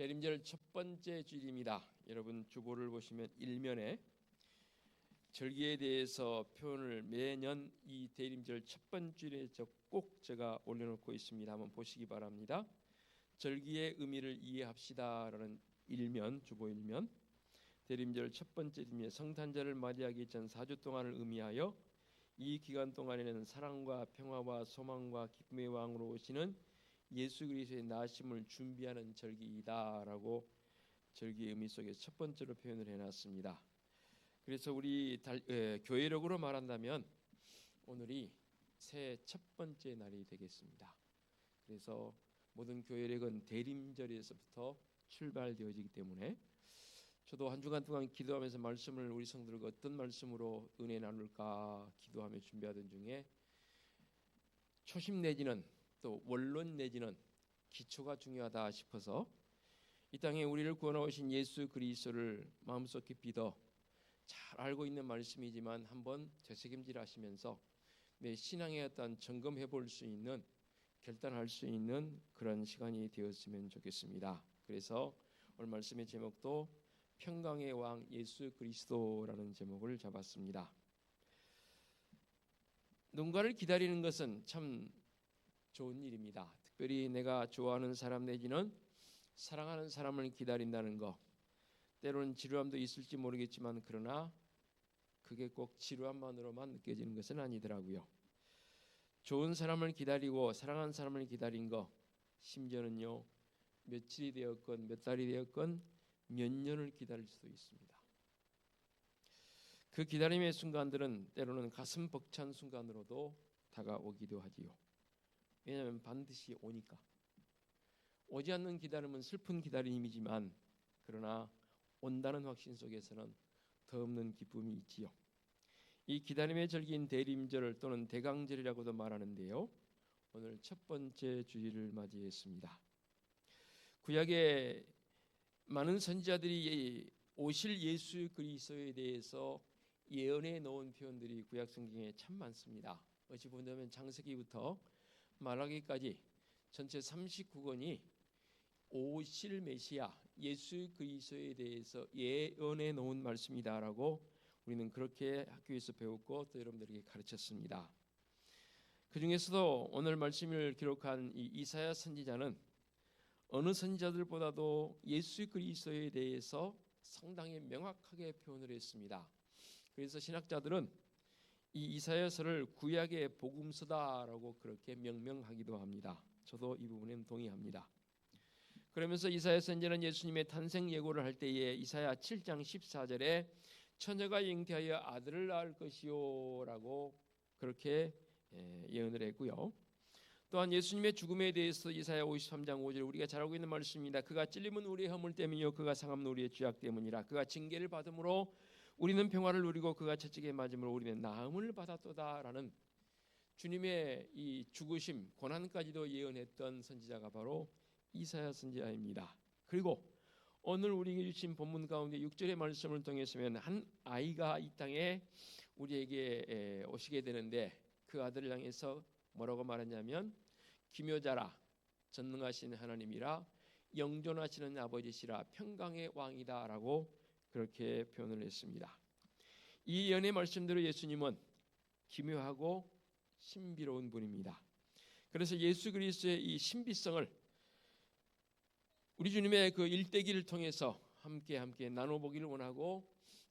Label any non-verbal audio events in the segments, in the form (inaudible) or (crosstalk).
대림절 첫 번째 주일입니다. 여러분 주보를 보시면 일면에 절기에 대해서 표현을 매년 이 대림절 첫 번째 주일에 꼭 제가 올려놓고 있습니다. 한번 보시기 바랍니다. 절기의 의미를 이해합시다라는 일면 주보 일면 대림절 첫 번째 주일 성탄절을 맞이하기 전 4주 동안을 의미하여 이 기간 동안에는 사랑과 평화와 소망과 기쁨의 왕으로 오시는 예수 그리스도의 나심을 준비하는 절기이다라고 절기 의미 속에 첫 번째로 표현을 해놨습니다. 그래서 우리 달, 에, 교회력으로 말한다면 오늘이 새해 첫 번째 날이 되겠습니다. 그래서 모든 교회력은 대림절에서부터 출발되어지기 때문에 저도 한 주간 동안 기도하면서 말씀을 우리 성들과 어떤 말씀으로 은혜 나눌까 기도하며 준비하던 중에 초심 내지는 또 원론 내지는 기초가 중요하다 싶어서 이 땅에 우리를 구원하신 예수 그리스도를 마음속 깊이 더잘 알고 있는 말씀이지만 한번 되새김질 하시면서 내 신앙의 어떤 점검해 볼 수 있는 결단할 수 있는 그런 시간이 되었으면 좋겠습니다. 그래서 오늘 말씀의 제목도 평강의 왕 예수 그리스도라는 제목을 잡았습니다. 누군가를 기다리는 것은 참 좋은 일입니다. 특별히 내가 좋아하는 사람 내지는 사랑하는 사람을 기다린다는 거. 때로는 지루함도 있을지 모르겠지만 그러나 그게 꼭 지루함만으로만 느껴지는 것은 아니더라고요. 좋은 사람을 기다리고 사랑하는 사람을 기다린 거 심지어는요 며칠이 되었건 몇 달이 되었건 몇 년을 기다릴 수도 있습니다. 그 기다림의 순간들은 때로는 가슴 벅찬 순간으로도 다가오기도 하지요. 왜냐하면 반드시 오니까. 오지 않는 기다림은 슬픈 기다림이지만 그러나 온다는 확신 속에서는 더 없는 기쁨이 있지요. 이 기다림의 절기인 대림절 또는 대강절이라고도 말하는데요. 오늘 첫 번째 주일을 맞이했습니다. 구약의 많은 선지자들이 오실 예수 그리스도에 대해서 예언해 놓은 표현들이 구약 성경에 참 많습니다. 어찌 보면 창세기부터 말하기까지 전체 39권이 오실 메시아 예수 그리스도에 대해서 예언해 놓은 말씀이다라고 우리는 그렇게 학교에서 배웠고 또 여러분들에게 가르쳤습니다. 그 중에서도 오늘 말씀을 기록한 이 이사야 선지자는 어느 선지자들보다도 예수 그리스도에 대해서 상당히 명확하게 표현을 했습니다. 그래서 신학자들은 이 이사야서를 구약의 복음서다라고 그렇게 명명하기도 합니다. 저도 이 부분에 동의합니다. 그러면서 이사야 선지자는 예수님의 탄생 예고를 할 때에 이사야 7장 14절에 처녀가 잉태하여 아들을 낳을 것이요라고 그렇게 예, 예언을 했고요. 또한 예수님의 죽음에 대해서 이사야 53장 5절 우리가 잘 알고 있는 말씀입니다. 그가 찔림은 우리의 허물 때문이요 그가 상함은 우리의 죄악 때문이라 그가 징계를 받음으로 우리는 평화를 누리고 그가 채찍에 맞음으로 우리는 나음을 받았도다라는 주님의 이 죽으심 고난까지도 예언했던 선지자가 바로 이사야 선지자입니다. 그리고 오늘 우리에게 주신 본문 가운데 6절의 말씀을 통해서면 한 아이가 이 땅에 우리에게 오시게 되는데 그 아들을 향해서 뭐라고 말하냐면 기묘자라 전능하신 하나님이라 영존하시는 아버지시라 평강의 왕이다라고 그렇게 표현을 했습니다. 이 연의 말씀대로 예수님은 기묘하고 신비로운 분입니다. 그래서 예수 그리스도의 이 신비성을 우리 주님의 그 일대기를 통해서 함께 함께 나눠보기를 원하고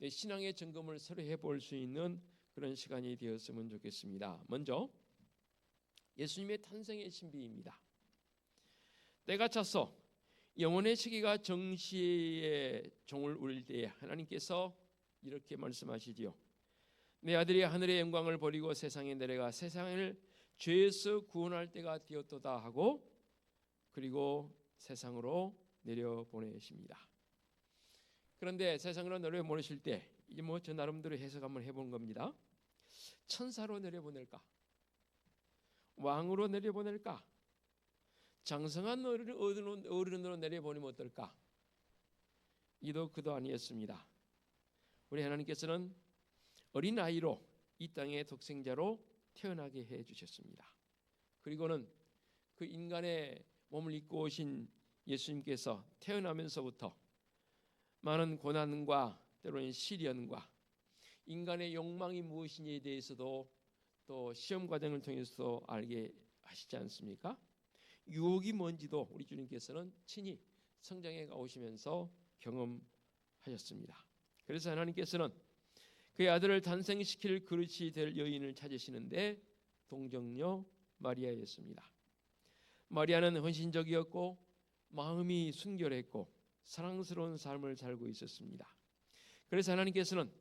신앙의 점검을 서로 해볼 수 있는 그런 시간이 되었으면 좋겠습니다. 먼저 예수님의 탄생의 신비입니다. 때가 차서 영혼의 시기가 정시의 종을 울릴 때에 하나님께서 이렇게 말씀하시지요. 내 아들이 하늘의 영광을 버리고 세상에 내려가 세상을 죄에서 구원할 때가 되었도다 하고 그리고 세상으로 내려 보내십니다. 그런데 세상으로 내려 보내실 때 이제 뭐 저 나름대로 해석 한번 해본 겁니다. 천사로 내려 보낼까? 왕으로 내려보낼까? 장성한 어른으로 내려보내면 어떨까? 이도 그도 아니었습니다. 우리 하나님께서는 어린 아이로 이 땅의 독생자로 태어나게 해 주셨습니다. 그리고는 그 인간의 몸을 입고 오신 예수님께서 태어나면서부터 많은 고난과 때로는 시련과 인간의 욕망이 무엇인지에 대해서도 또 시험 과정을 통해서 알게 하시지 않습니까? 유혹이 뭔지도 우리 주님께서는 친히 성장에 오시면서 경험하셨습니다. 그래서 하나님께서는 그의 아들을 탄생시킬 그릇이 될 여인을 찾으시는데 동정녀 마리아였습니다. 마리아는 헌신적이었고 마음이 순결했고 사랑스러운 삶을 살고 있었습니다. 그래서 하나님께서는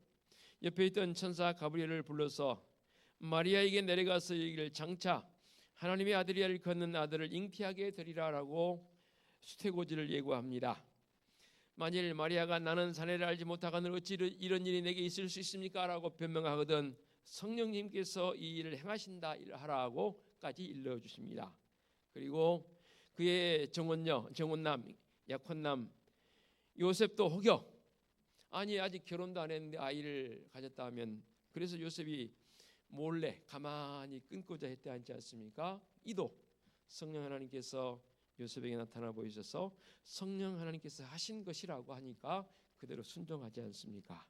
옆에 있던 천사 가브리엘을 불러서 마리아에게 내려가서 이기를 장차 하나님의 아들이 일컫는 아들을 잉태하게 되리라라고 수태고지를 예고합니다. 만일 마리아가 나는 사내를 알지 못하거늘 어찌 이런 일이 내게 있을 수 있습니까라고 변명하거든 성령님께서 이 일을 행하신다 하라고까지 일러 주십니다. 그리고 그의 정원녀, 정원남, 약혼남 요셉도 혹여 아니 아직 결혼도 안 했는데 아이를 가졌다 하면 그래서 요셉이 몰래 가만히 끊고자 했대 않지 않습니까? 이도 성령 하나님께서 요셉에게 나타나 보이셔서 성령 하나님께서 하신 것이라고 하니까 그대로 순종하지 않습니까?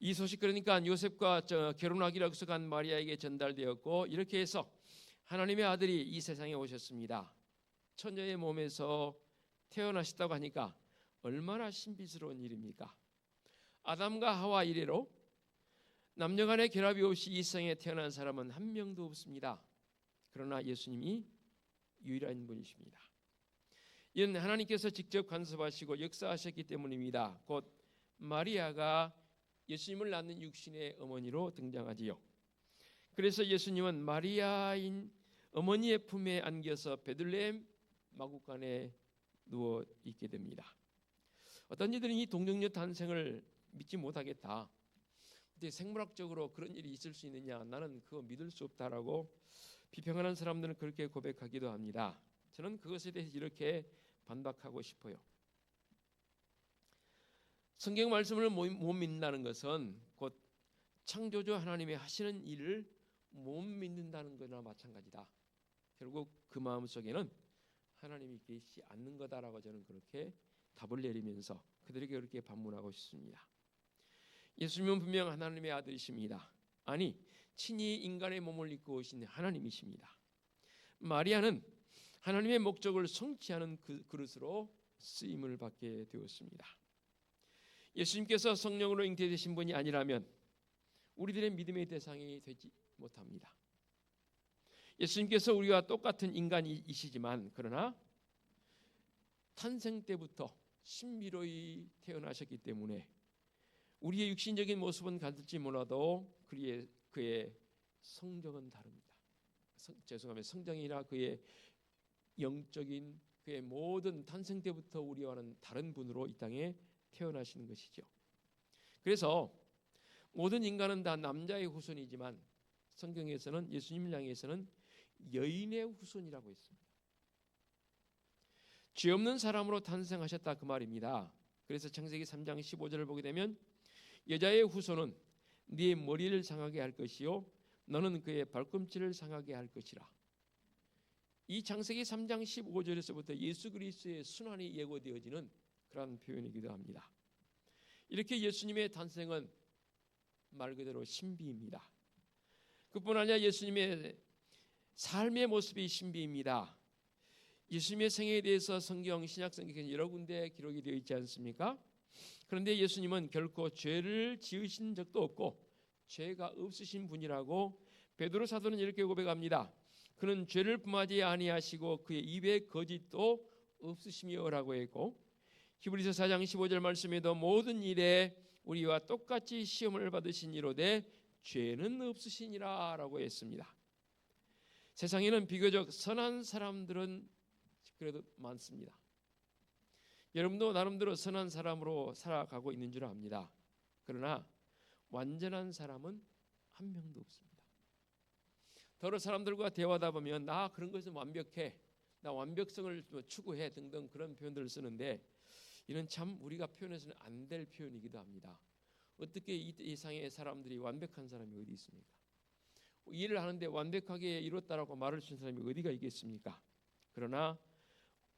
이 소식 그러니까 요셉과 결혼하기로 약속한 마리아에게 전달되었고 이렇게 해서 하나님의 아들이 이 세상에 오셨습니다. 처녀의 몸에서 태어나셨다고 하니까 얼마나 신비스러운 일입니까? 아담과 하와 이래로 남녀간의 결합이 없이 이 세상에 태어난 사람은 한 명도 없습니다. 그러나 예수님이 유일한 분이십니다. 이는 하나님께서 직접 간섭하시고 역사하셨기 때문입니다. 곧 마리아가 예수님을 낳는 육신의 어머니로 등장하지요. 그래서 예수님은 마리아인 어머니의 품에 안겨서 베들레헴 마구간에 누워 있게 됩니다. 어떤 이들은 이 동정녀 탄생을 믿지 못하겠다. 근데 생물학적으로 그런 일이 있을 수 있느냐? 나는 그거 믿을 수 없다라고 비평하는 사람들은 그렇게 고백하기도 합니다. 저는 그것에 대해서 이렇게 반박하고 싶어요. 성경 말씀을 못 믿는다는 것은 곧 창조주 하나님의 하시는 일을 못 믿는다는 거나 마찬가지다. 결국 그 마음 속에는 하나님이 계시지 않는 거다라고 저는 그렇게 답을 내리면서 그들에게 그렇게 반문하고 싶습니다. 예수님은 분명 하나님의 아들이십니다. 아니 친히 인간의 몸을 입고 오신 하나님이십니다. 마리아는 하나님의 목적을 성취하는 그 그릇으로 쓰임을 받게 되었습니다. 예수님께서 성령으로 잉태되신 분이 아니라면 우리들의 믿음의 대상이 되지 못합니다. 예수님께서 우리와 똑같은 인간이시지만 그러나 탄생 때부터 신비로이 태어나셨기 때문에 우리의 육신적인 모습은 같을지 몰라도 그의 그의 성정은 다릅니다. 성, 죄송하면 성정이나 그의 영적인 그의 모든 탄생 때부터 우리와는 다른 분으로 이 땅에 태어나시는 것이죠. 그래서 모든 인간은 다 남자의 후손이지만 성경에서는 예수님을 향해서는 여인의 후손이라고 했습니다. 죄 없는 사람으로 탄생하셨다 그 말입니다. 그래서 창세기 3장 15절을 보게 되면 여자의 후손은 네 머리를 상하게 할 것이요 너는 그의 발꿈치를 상하게 할 것이라. 이 창세기 3장 15절에서부터 예수 그리스도의 순환이 예고되어지는 그러한 표현이기도 합니다. 이렇게 예수님의 탄생은 말 그대로 신비입니다. 그뿐 아니라 예수님의 삶의 모습이 신비입니다. 예수님의 생애에 대해서 성경 신약 성경에 여러 군데 기록이 되어 있지 않습니까? 그런데 예수님은 결코 죄를 지으신 적도 없고 죄가 없으신 분이라고 베드로 사도는 이렇게 고백합니다. 그는 죄를 범하지 아니하시고 그의 입에 거짓도 없으시며라고 했고 히브리서 4장 15절 말씀에도 모든 일에 우리와 똑같이 시험을 받으신 이로되 죄는 없으시니라라고 했습니다. 세상에는 비교적 선한 사람들은 그래도 많습니다. 여러분도 나름대로 선한 사람으로 살아가고 있는 줄 압니다. 그러나 완전한 사람은 한 명도 없습니다. 더러 사람들과 대화하다 보면 나 그런 것은 완벽해, 나 완벽성을 추구해 등등 그런 표현들을 쓰는데 이는 참 우리가 표현해서는 안 될 표현이기도 합니다. 어떻게 이 세상의 사람들이 완벽한 사람이 어디 있습니까? 일을 하는데 완벽하게 이뤘다라고 말을 수 사람이 어디가 있겠습니까? 그러나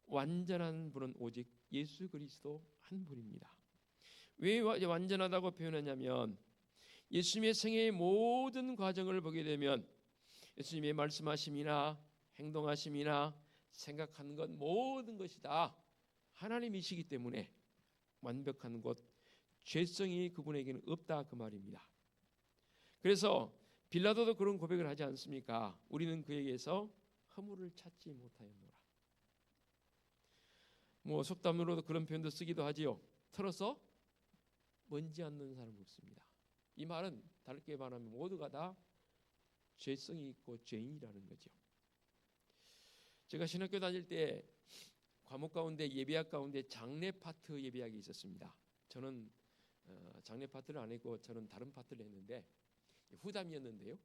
완전한 분은 오직 예수 그리스도 한 분입니다. 왜 와- 완전하다고 표현하냐면 예수님의 생애의 모든 과정을 보게 되면 예수님의 말씀하심이나 행동하심이나 생각하는 것 모든 것이 다 하나님이시기 때문에 완벽한 것 죄성이 그분에게는 없다 그 말입니다. 그래서 빌라도도 그런 고백을 하지 않습니까? 우리는 그에게서 허물을 찾지 못하였노라. 뭐 속담으로도 그런 표현도 쓰기도 하지요. 털어서 먼지 않는 사람 없습니다. 이 말은 다르게 말하면 모두가 다 죄성이 있고 죄인이라는 거죠. 제가 신학교 다닐 때 과목 가운데 예배학 가운데 장례 파트 예배학이 있었습니다. 저는 어, 장례 파트를 안 했고 저는 다른 파트를 했는데 후담이었는데요.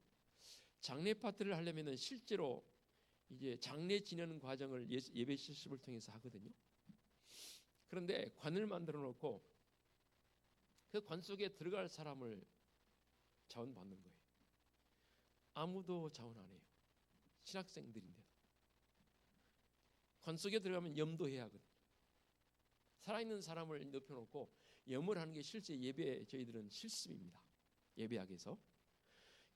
장례 파트를 하려면은 실제로 이제 장례 지내는 과정을 예- 예배 실습을 통해서 하거든요. 그런데 관을 만들어 놓고 그 관 속에 들어갈 사람을 자원 받는 거예요. 아무도 자원 안 해요. 신학생들인데. 관 속에 들어가면 염도해야 하거든. 살아있는 사람을 높여놓고 염을 하는 게 실제 예배 저희들은 실습입니다. 예배학에서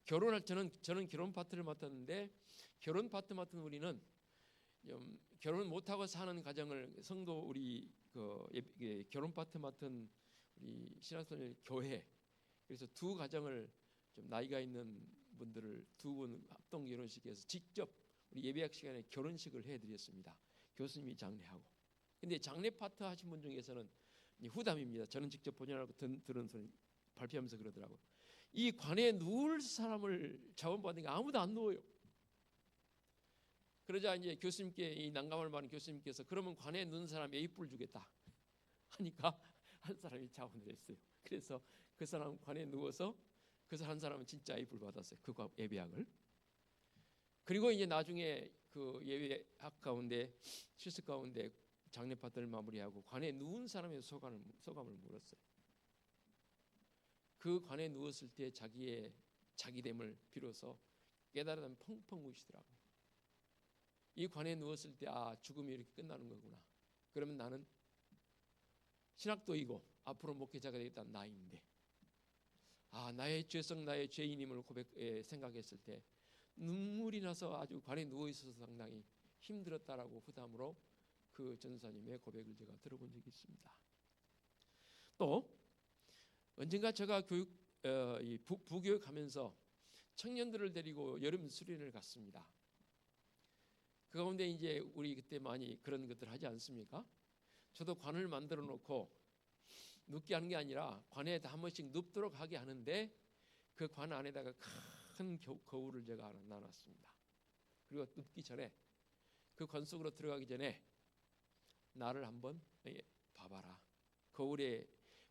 결혼할 저는 저는 결혼 파트를 맡았는데 결혼 파트 맡은 우리는 좀 결혼 못하고 사는 가정을 성도 우리 그 예- 예, 결혼 파트 맡은 우리 신학생들 교회 그래서 두 가정을 좀 나이가 있는 분들을 두 분 합동 결혼식에서 직접 우리 예배학 시간에 결혼식을 해드렸습니다. 교수님이 장례하고. 근데 장례 파트 하신 분 중에서는 이 후담입니다. 저는 직접 본연하고 들은 소리 발표하면서 그러더라고. 이 관에 누울 사람을 자원받는 게 아무도 안 누워요. 그러자 이제 교수님께 이 난감을 받은 교수님께서 그러면 관에 누운 사람 A뿔 주겠다 하니까 한 사람이 자원을 했어요. 그래서 그 사람 관에 누워서 그한 사람은 진짜 A뿔 받았어요. 그 과- 예배학을. 그리고 이제 나중에 그 예배학 가운데 실습 가운데 장례 파트를 마무리하고 관에 누운 사람의 소감을 소감을 물었어요. 그 관에 누웠을 때 자기의 자기됨을 비로소 깨달으면 펑펑 우시더라고요. 이 관에 누웠을 때 아 죽음이 이렇게 끝나는 거구나. 그러면 나는 신학도이고 앞으로 목회자가 되겠다는 나인데 아 나의 죄성 나의 죄인임을 고백 에, 생각했을 때 눈물이 나서 아주 관에 누워 있어서 상당히 힘들었다라고 후담으로 그 전사님의 고백을 제가 들어본 적이 있습니다. 또 언젠가 제가 교육 어, 이 부, 부교육 하면서 청년들을 데리고 여름 수련을 갔습니다. 그 가운데 이제 우리 그때 많이 그런 것들 하지 않습니까? 저도 관을 만들어 놓고 눕게 하는 게 아니라 관에 한 번씩 눕도록 하게 하는데 그 관 안에다가 큰 겨- 거울을 제가 하나 놔놨습니다. 그리고 눕기 전에 그 관 속으로 들어가기 전에 나를 한번 예, 봐봐라. 거울에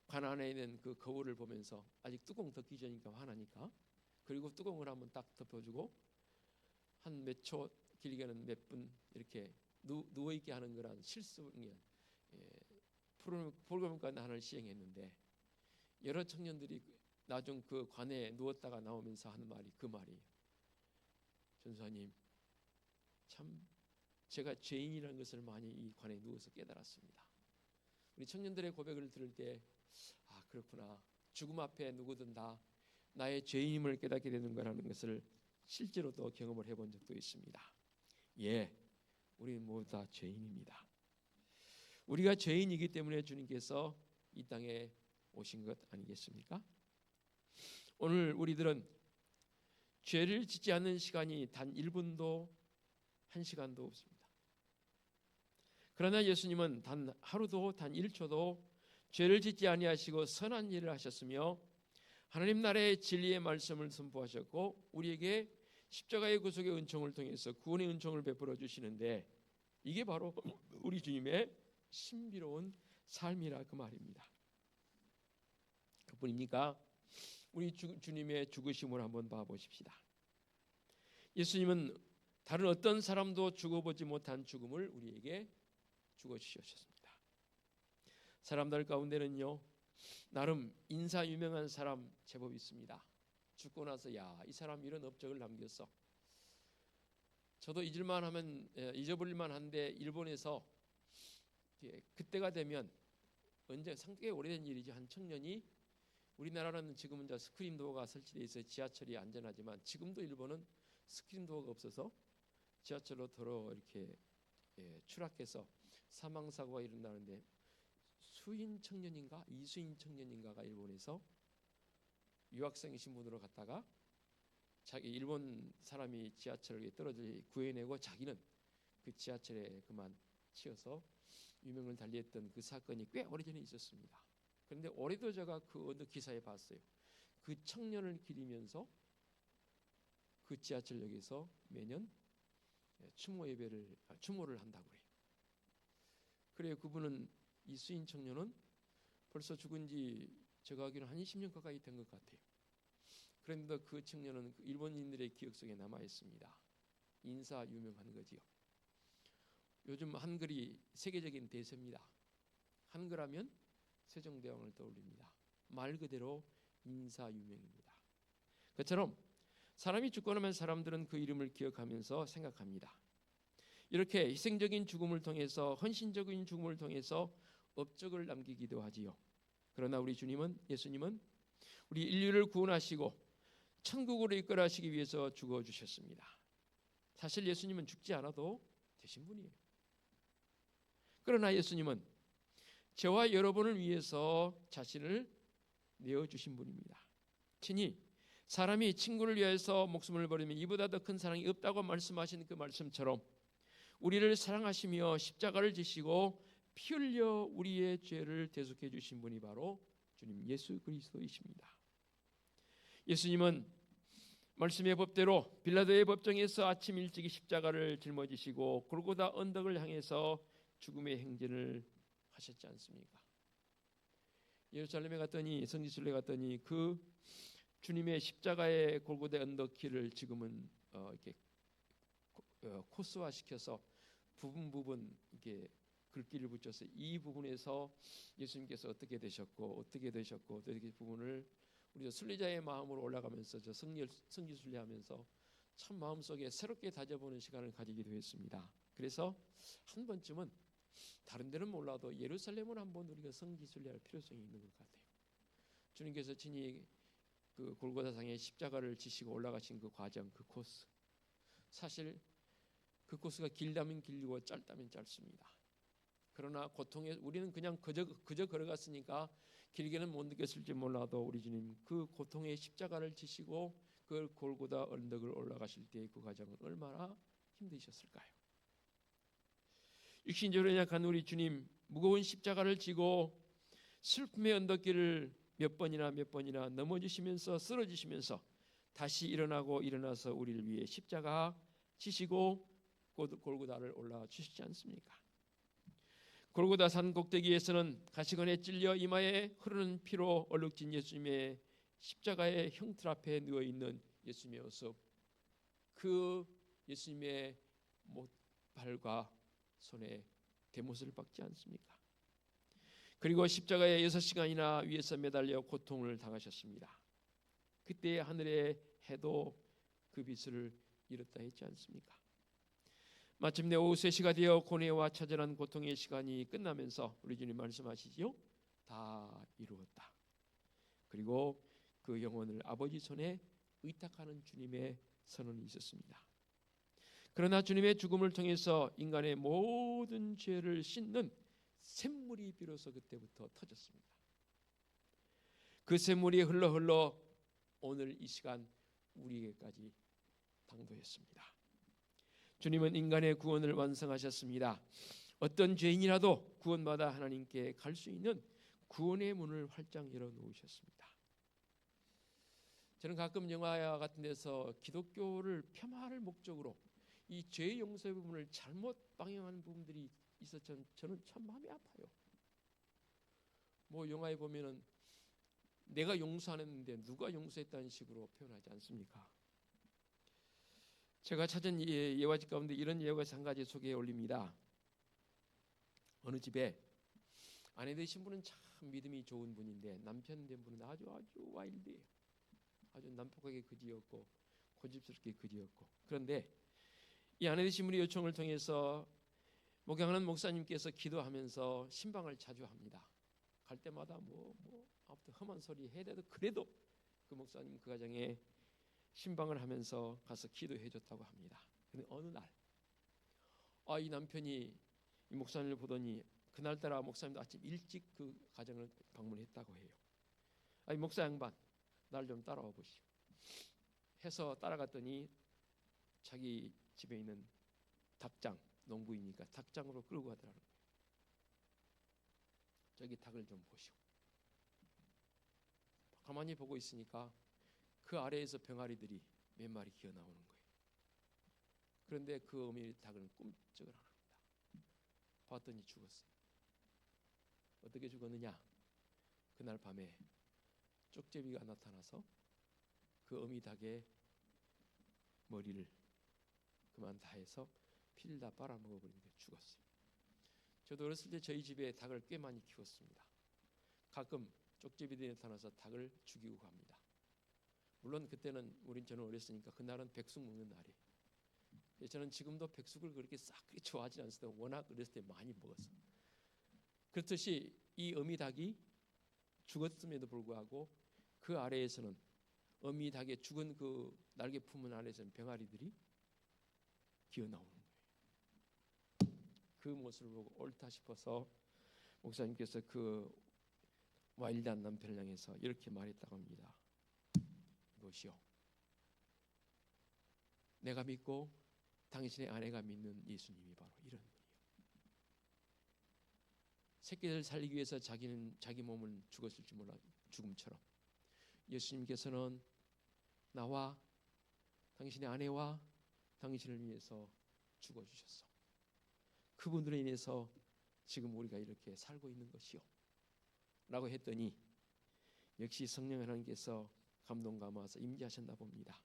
관 안에 있는 그 거울을 보면서 아직 뚜껑 덮기 전이니까 화나니까 그리고 뚜껑을 한번 딱 덮어주고 한 몇 초 길게는 몇 분 이렇게 누, 누워 있게 하는 거란 실습을 예, 프로그램 프로그램 가운데 하나를 시행했는데 여러 청년들이 나중 그 관에 누웠다가 나오면서 하는 말이 그 말이에요. 전사님 참 제가 죄인이라는 것을 많이 이 관에 누워서 깨달았습니다. 우리 청년들의 고백을 들을 때 아 그렇구나 죽음 앞에 누구든 다 나의 죄인임을 깨닫게 되는 거라는 것을 실제로 또 경험을 해본 적도 있습니다. 예, 우리 모두 다 죄인입니다. 우리가 죄인이기 때문에 주님께서 이 땅에 오신 것 아니겠습니까? 오늘 우리들은 죄를 짓지 않는 시간이 단 1분도 한 시간도 없습니다. 그러나 예수님은 단 하루도 단 1초도 죄를 짓지 아니하시고 선한 일을 하셨으며 하나님 나라의 진리의 말씀을 선포하셨고 우리에게 십자가의 구속의 은총을 통해서 구원의 은총을 베풀어 주시는데 이게 바로 우리 주님의 신비로운 삶이라 그 말입니다. 그뿐입니까? 우리 주, 주님의 죽으심을 한번 봐 보십시다. 예수님은 다른 어떤 사람도 죽어보지 못한 죽음을 우리에게 죽어 주셨습니다. 사람들 가운데는요 나름 인사 유명한 사람 제법 있습니다. 죽고 나서 야 이 사람 이런 업적을 남겼어. 저도 잊을만 하면 에, 잊어버릴만 한데 일본에서 예, 그때가 되면 언제 상당히 오래된 일이죠. 한 청년이 우리나라는 지금은 이제 스크린 도어가 설치돼 있어 지하철이 안전하지만 지금도 일본은 스크린 도어가 없어서 지하철로 도로 이렇게 예, 추락해서 사망 사고가 일어나는데 수인 청년인가 이수인 청년인가가 일본에서 유학생 신분으로 갔다가 자기 일본 사람이 지하철에 떨어져 구해내고 자기는 그 지하철에 그만 치여서 유명을 달리했던 그 사건이 꽤 오래전에 있었습니다. 그런데 올해도 제가 그 어느 기사에 봤어요. 그 청년을 기리면서 그 지하철역에서 매년 추모 예배를 아, 추모를 한다고 그래요. 그래요. 그분은 이 수인 청년은 벌써 죽은 지 제가 알기로는 한 20년 가까이 된 것 같아요. 그런데 그 청년은 그 일본인들의 기억 속에 남아 있습니다. 인사 유명한 거지요. 요즘 한글이 세계적인 대세입니다. 한글하면 세종대왕을 떠올립니다. 말 그대로 인사 유명입니다. 그처럼 사람이 죽고 나면 사람들은 그 이름을 기억하면서 생각합니다. 이렇게 희생적인 죽음을 통해서 헌신적인 죽음을 통해서 업적을 남기기도 하지요. 그러나 우리 주님은 예수님은 우리 인류를 구원하시고 천국으로 이끌어가시기 위해서 죽어 주셨습니다. 사실 예수님은 죽지 않아도 되신 분이에요. 그러나 예수님은 저와 여러분을 위해서 자신을 내어 주신 분입니다. 친히 사람이 친구를 위해서 목숨을 버리면 이보다 더 큰 사랑이 없다고 말씀하신 그 말씀처럼 우리를 사랑하시며 십자가를 지시고 피 흘려 우리의 죄를 대속해 주신 분이 바로 주님 예수 그리스도이십니다. 예수님은 말씀의 법대로 빌라도의 법정에서 아침 일찍이 십자가를 짊어지시고 골고다 언덕을 향해서 죽음의 행진을 하셨지 않습니까? 예루살렘에 갔더니 성지순례 갔더니 그 주님의 십자가의 골고다 언덕 길을 지금은 어, 이렇게 어, 코스화 시켜서 부분 부분 이게 글귀를 붙여서 이 부분에서 예수님께서 어떻게 되셨고 어떻게 되셨고 어떻게 부분을 우리 순례자의 마음으로 올라가면서 저 성리 성지 순례하면서 참 마음속에 새롭게 다져보는 시간을 가지기도 했습니다. 그래서 한 번쯤은 다른 데는 몰라도 예루살렘을 한번 우리가 성지 순례할 필요성이 있는 것 같아요. 주님께서 친히 그 골고다상에 십자가를 지시고 올라가신 그 과정, 그 코스. 사실 그 코스가 길다면 길고 짧다면 짧습니다. 그러나 고통에 우리는 그냥 그저 그저 걸어갔으니까 길게는 못 느꼈을지 몰라도 우리 주님 그 고통의 십자가를 지시고 그 골고다 언덕을 올라가실 때의 그 과정은 얼마나 힘드셨을까요? 육신적으로 약한 우리 주님 무거운 십자가를 지고 슬픔의 언덕길을 몇 번이나 몇 번이나 넘어지시면서 쓰러지시면서 다시 일어나고 일어나서 우리를 위해 십자가 지시고 골고다를 올라 주시지 않습니까? 골고다 산 꼭대기에서는 가시관에 찔려 이마에 흐르는 피로 얼룩진 예수님의 십자가의 형틀 앞에 누워 있는 예수님의 모습, 그 예수님의 발과 손에 대못을 박지 않습니까? 그리고 십자가에 여섯 시간이나 위에서 매달려 고통을 당하셨습니다. 그때 하늘의 해도 그 빛을 잃었다 했지 않습니까? 마침내 오후 3시가 되어 고뇌와 처절한 고통의 시간이 끝나면서 우리 주님 말씀하시지요. 다 이루었다. 그리고 그 영혼을 아버지 손에 의탁하는 주님의 선언이 있었습니다. 그러나 주님의 죽음을 통해서 인간의 모든 죄를 씻는 샘물이 비로소 그때부터 터졌습니다. 그 샘물이 흘러 흘러 오늘 이 시간 우리에게까지 당도했습니다. 주님은 인간의 구원을 완성하셨습니다. 어떤 죄인이라도 구원받아 하나님께 갈 수 있는 구원의 문을 활짝 열어 놓으셨습니다. 저는 가끔 영화 같은 데서 기독교를 폄하할 목적으로 이 죄 용서의 부분을 잘못 방향하는 부분들이 있어 전 저는 참 마음이 아파요. 뭐 영화에 보면은 내가 용서 안 했는데 누가 용서했다는 식으로 표현하지 않습니까? 제가 찾은 예, 예화집 가운데 이런 예화가 한 가지 소개해 올립니다. 어느 집에 아내 되신 분은 참 믿음이 좋은 분인데 남편 된 분은 아주 아주 와일드해요. 아주 난폭하게 그지였고 고집스럽게 그지였고 그런데 이 아내 되신 분의 요청을 통해서 목양하는 목사님께서 기도하면서 신방을 자주 합니다. 갈 때마다 뭐, 뭐 아무튼 험한 소리 해야 돼도 그래도 그 목사님 그 가정에 신방을 하면서 가서 기도해 줬다고 합니다. 근데 어느 날, 아, 이 남편이 이 목사님을 보더니 그날따라 목사님도 아침 일찍 그 가정을 방문했다고 해요. 아, 이 목사 양반, 날 좀 따라와 보시오. 해서 따라갔더니 자기 집에 있는 닭장, 농부이니까 닭장으로 끌고 가더라는 거예요. 저기 닭을 좀 보시오. 가만히 보고 있으니까 그 아래에서 병아리들이 몇 마리 기어 나오는 거예요. 그런데 그 어미 닭은 꿈쩍을 안 합니다. 봤더니 죽었어요. 어떻게 죽었느냐? 그날 밤에 쪽제비가 나타나서 그 어미 닭의 머리를 그만 다 해서 피를 다 빨아먹어 버리니까 죽었어요. 저도 어렸을 때 저희 집에 닭을 꽤 많이 키웠습니다. 가끔 쪽제비들이 나타나서 닭을 죽이고 갑니다. 물론 그때는 우린 저는 어렸으니까 그날은 백숙 먹는. 그래서 저는 지금도 백숙을 그렇게 싹 좋아하지 않습니다. 워낙 어렸을 때 많이 먹어서. 그렇듯이 이 어미닭이 죽었음에도 불구하고 그 아래에서는 어미닭의 죽은 그 날개 품은 안에서는 병아리들이 기어 나오는 거예요. 그 모습을 보고 옳다 싶어서 목사님께서 그 와일드한 남편을 향해서 이렇게 말했다고 합니다. 이것이요. 내가 믿고 당신의 아내가 믿는 예수님이 바로 이런 분이요. 새끼를 살리기 위해서 자기는 자기 몸을 죽었을 줄 몰라 죽음처럼 예수님께서는 나와 당신의 아내와 당신을 위해서 죽어 주셨어. 그분들로 인해서 지금 우리가 이렇게 살고 있는 것이요. 라고 했더니 역시 성령 하나님께서 감동 감아서 임재하셨나 봅니다.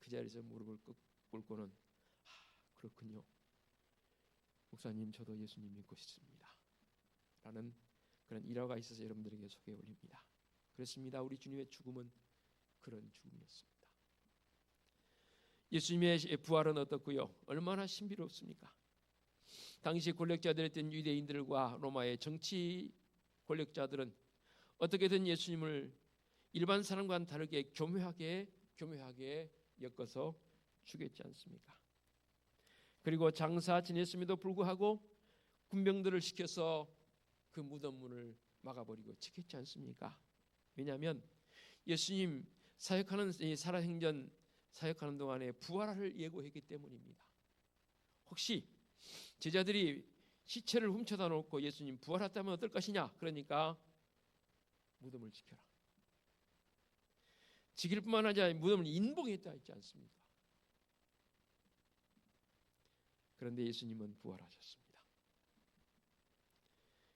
그 자리에서 무릎을 꿇고는 아, 그렇군요. 목사님 저도 예수님 믿고 싶습니다. 라는 그런 일화가 있어서 여러분들에게 소개해 올립니다. 그렇습니다. 우리 주님의 죽음은 그런 죽음이었습니다. 예수님의 부활은 어떻고요? 얼마나 신비롭습니까? 당시 권력자들이었던 유대인들과 로마의 정치 권력자들은 어떻게든 예수님을 일반 사람과는 다르게 교묘하게 교묘하게 엮어서 죽였지 않습니까? 그리고 장사 지냈음에도 불구하고 군병들을 시켜서 그 무덤 문을 막아버리고 지켰지 않습니까? 왜냐하면 예수님 사역하는 이 살아행전 사역하는 동안에 부활을 예고했기 때문입니다. 혹시 제자들이 시체를 훔쳐다 놓고 예수님 부활했다면 어떨 것이냐? 그러니까 무덤을 지켜라. 지킬 뿐만 아니라 무덤을 인봉했다 했지 않습니까? 그런데 예수님은 부활하셨습니다.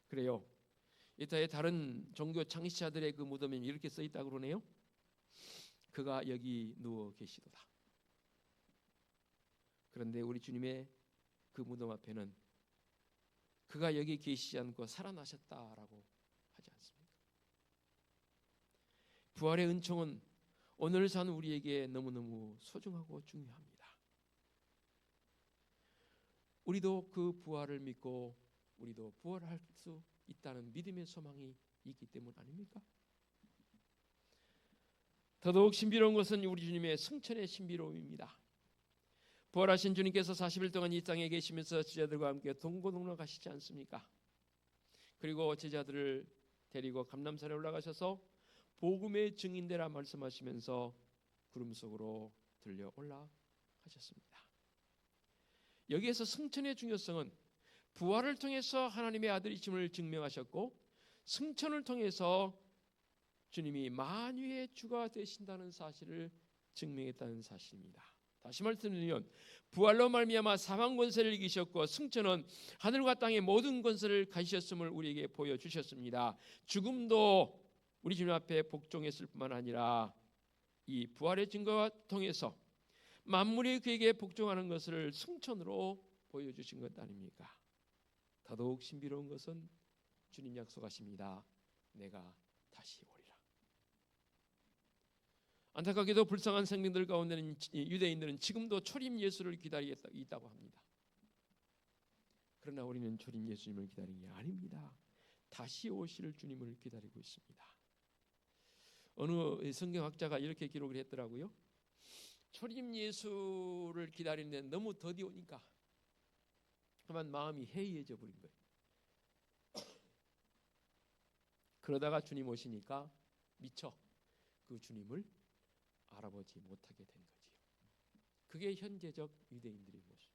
그래요. 이따의 다른 종교 창시자들의 그 무덤에 이렇게 써 있다고 그러네요. 그가 여기 누워 계시도다. 그런데 우리 주님의 그 무덤 앞에는 그가 여기 계시지 않고 살아나셨다라고 하지 않습니까? 부활의 은총은 오늘 산 우리에게 너무너무 소중하고 중요합니다. 우리도 그 부활을 믿고 우리도 부활할 수 있다는 믿음의 소망이 있기 때문 아닙니까? 더더욱 신비로운 것은 우리 주님의 승천의 신비로움입니다. 부활하신 주님께서 40일 동안 이 땅에 계시면서 제자들과 함께 동고동락 하시지 않습니까? 그리고 제자들을 데리고 감람산에 올라가셔서 복음의 증인되라 말씀하시면서 구름 속으로 들려 올라가셨습니다. 여기에서 승천의 중요성은 부활을 통해서 하나님의 아들이심을 증명하셨고 승천을 통해서 주님이 만유의 주가 되신다는 사실을 증명했다는 사실입니다. 다시 말씀드리면 부활로 말미암아 사망 권세를 이기셨고 승천은 하늘과 땅의 모든 권세를 가지셨음을 우리에게 보여 주셨습니다. 죽음도 우리 주님 앞에 복종했을 뿐만 아니라 이 부활의 증거와 통해서 만물이 그에게 복종하는 것을 승천으로 보여 주신 것 아닙니까? 더더욱 신비로운 것은 주님 약속하십니다. 내가 다시 오리라. 안타깝게도 불쌍한 생명들 가운데는 유대인들은 지금도 초림 예수를 기다리고 있다고 합니다. 그러나 우리는 주님 예수님을 기다리는 게 아닙니다. 다시 오실 주님을 기다리고 있습니다. 어느 성경학자가 이렇게 기록을 했더라고요. 초림 예수를 기다리는데 너무 더디 오니까 그만 마음이 해이해져 버린 거예요. (coughs) 그러다가 주님 오시니까 미처 그 주님을 알아보지 못하게 된 거지요. 그게 현재적 유대인들의 모습.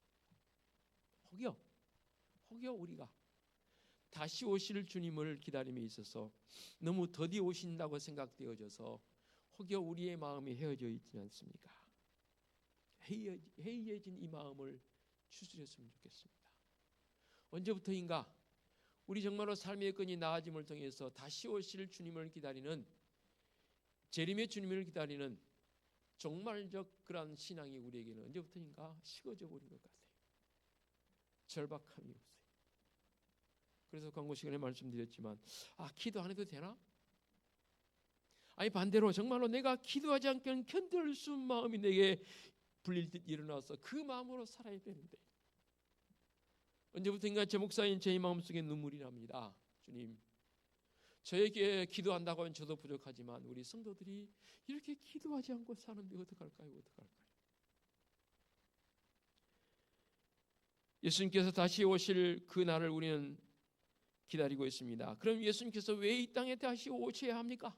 혹여 혹여 우리가 다시 오실 주님을 기다림에 있어서 너무 더디 오신다고 생각되어져서 혹여 우리의 마음이 헤어져 있지 않습니까? 해이해진 이 마음을 추스렸으면 좋겠습니다. 언제부터인가 우리 정말로 삶의 끈이 나아짐을 통해서 다시 오실 주님을 기다리는 재림의 주님을 기다리는 종말적 그러한 신앙이 우리에게는 언제부터인가 식어져 버린 것 같아요. 절박함이 없어요. 그래서 광고 시간에 말씀드렸지만 아 기도 안 해도 되나? 아니 반대로 정말로 내가 기도하지 않고는 견딜 수 마음이 내게 불릴 듯 일어나서 그 마음으로 살아야 되는데 언제부터인가 제 목사인 제 마음속에 눈물이 납니다. 주님 저에게 기도한다고 하면 저도 부족하지만 우리 성도들이 이렇게 기도하지 않고 사는데 어떡할까요? 어떡할까요? 예수님께서 다시 오실 그 날을 우리는 기다리고 있습니다. 그럼 예수님께서 왜 이 땅에 다시 오셔야 합니까?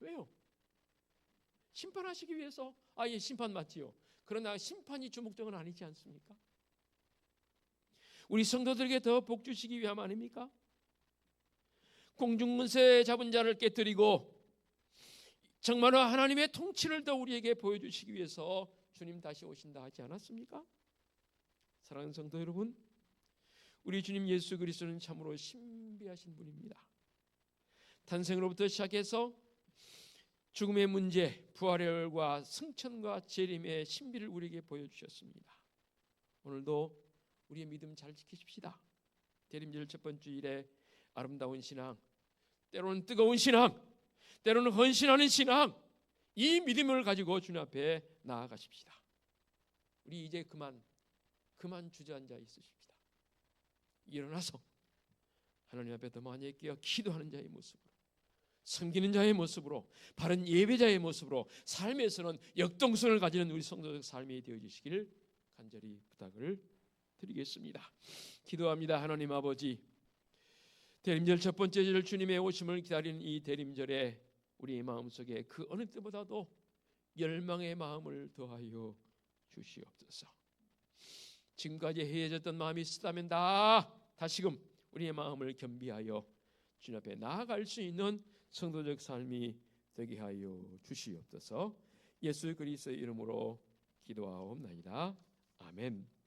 왜요? 심판하시기 위해서 아 예 심판 맞지요. 그러나 심판이 주목적은 아니지 않습니까? 우리 성도들에게 더 복 주시기 위함 아닙니까? 공중문세 잡은 자를 깨뜨리고 정말로 하나님의 통치를 더 우리에게 보여주시기 위해서 주님 다시 오신다 하지 않았습니까? 사랑하는 성도 여러분, 우리 주님 예수 그리스도는 참으로 신비하신 분입니다. 탄생으로부터 시작해서 죽음의 문제, 부활과 승천과 재림의 신비를 우리에게 보여주셨습니다. 오늘도 우리의 믿음 잘 지키십시다. 대림절 첫 번째 일에 아름다운 신앙, 때로는 뜨거운 신앙, 때로는 헌신하는 신앙, 이 믿음을 가지고 주님 앞에 나아가십시다. 우리 이제 그만 그만 주저앉아 있으십시다. 일어나서 하나님 앞에 더 많이 끼어 기도하는 자의 모습으로 섬기는 자의 모습으로 바른 예배자의 모습으로 삶에서는 역동성을 가지는 우리 성도적 삶이 되어지시기를 간절히 부탁을 드리겠습니다. 기도합니다. 하나님 아버지 대림절 첫 번째 절 주님의 오심을 기다리는 이 대림절에 우리의 마음속에 그 어느 때보다도 열망의 마음을 더하여 주시옵소서. 지금까지 해해졌던 마음이 있었다면 다 다시금 우리의 마음을 겸비하여 주님 앞에 나아갈 수 있는 성도적 삶이 되게 하여 주시옵소서. 예수 그리스도의 이름으로 기도하옵나이다. 아멘.